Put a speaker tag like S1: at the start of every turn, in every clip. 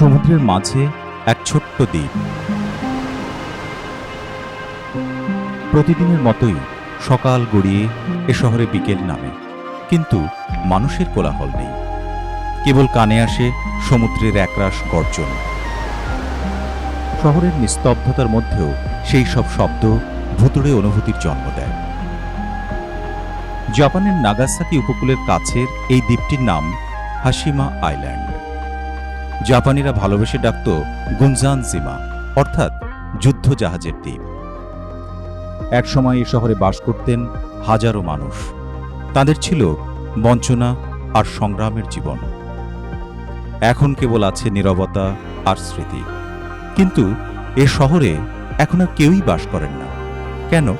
S1: সমুদ্রের মাঝে এক ছোট্ট দ্বীপ। প্রতিদিনের মতোই সকাল গড়িয়ে এ শহরে বিকেল নামে। কিন্তু মানুষের কোলাহল নেই। কেবল কানে আসে সমুদ্রের একরাশ গর্জন। শহরের নিস্তব্ধতার মধ্যেও সেই সব শব্দ ভুতুড়ে অনুভূতির জন্ম দেয়। জাপানের নাগাসাকি উপকূলের কাছের এই দ্বীপটির নাম হাসিমা আইল্যান্ড। জাপানিরা ভালোবেসে ডাকত গুনজান জিমা, অর্থাৎ যুদ্ধ জাহাজের দ্বীপ একসময় এ শহরে বাস করতেন হাজারো মানুষ। তাদের ছিল বঞ্চনা আর সংগ্রামের জীবন। এখন কেবল আছে নীরবতা আর স্মৃতি। কিন্তু এ শহরে এখন আর কেউই বাস করেন না। কেন?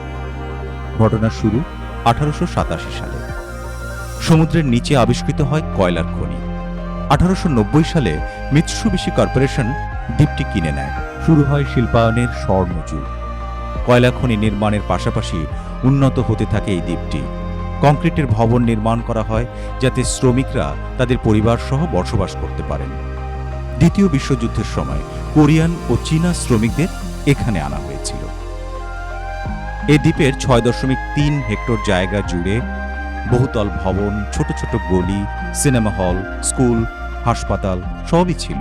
S1: ঘটনা শুরু আঠারোশো সাতাশি সালে। সমুদ্রের নিচে আবিষ্কৃত হয় কয়লার খনি। আঠারোশো নব্বই সালে মিৎসুবিশি কর্পোরেশন দ্বীপটি কিনে নেয়। শুরু হয় শিল্পায়নের স্বর্ণযুগ। কয়লা খনি নির্মাণের পাশাপাশি উন্নত হতে থাকে এই দ্বীপটি। কংক্রিটের ভবন নির্মাণ করা হয় যাতে শ্রমিকরা তাদের পরিবার সহ বসবাস করতে পারেন। দ্বিতীয় বিশ্বযুদ্ধের সময় কোরিয়ান ও চীনা শ্রমিকদের এখানে আনা হয়েছিল। এই দ্বীপের ছয় দশমিক তিন হেক্টর জায়গা জুড়ে বহুতল ভবন, ছোট ছোট গলি, সিনেমা হল, স্কুল হাসপাতাল সবই ছিল।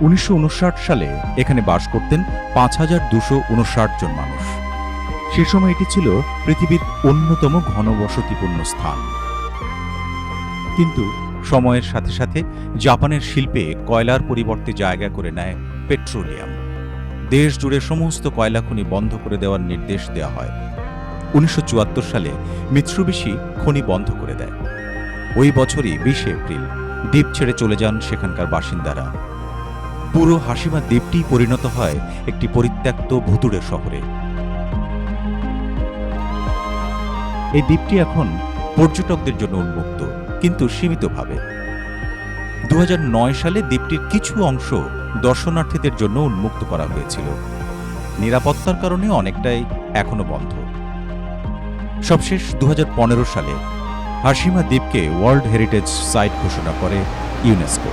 S1: উনিশশো উনষাট সালে এখানে বাস করতেন পাঁচ হাজার দুশো জন মানুষ। সে সময় এটি ছিল পৃথিবীর অন্যতম ঘনবসতিপূর্ণ স্থান। কিন্তু সময়ের সাথে সাথে জাপানের শিল্পে কয়লার পরিবর্তে জায়গা করে নেয় পেট্রোলিয়াম। দেশ জুড়ে সমস্ত কয়লা খনি বন্ধ করে দেওয়ার নির্দেশ দেওয়া হয়। উনিশশো চুয়াত্তর সালে মিৎসুবিশি খনি বন্ধ করে দেয়। ওই বছরই বিশে এপ্রিল দ্বীপ ছেড়ে চলে যান সেখানকার বাসিন্দারা। পুরো হাসিমা দ্বীপটি পরিণত হয় একটি পরিত্যক্ত ভুতুড়ে শহরে। এই দ্বীপটি এখন পর্যটকদের জন্য উন্মুক্ত, কিন্তু সীমিতভাবে। দু হাজার নয় সালে দ্বীপটির কিছু অংশ দর্শনার্থীদের জন্য উন্মুক্ত করা হয়েছিল। নিরাপত্তার কারণে অনেকটাই এখনও বন্ধ। সবশেষ দু হাজার পনেরো সালে হাসিমা দ্বীপকে ওয়ার্ল্ড হেরিটেজ সাইট ঘোষণা করে ইউনেস্কো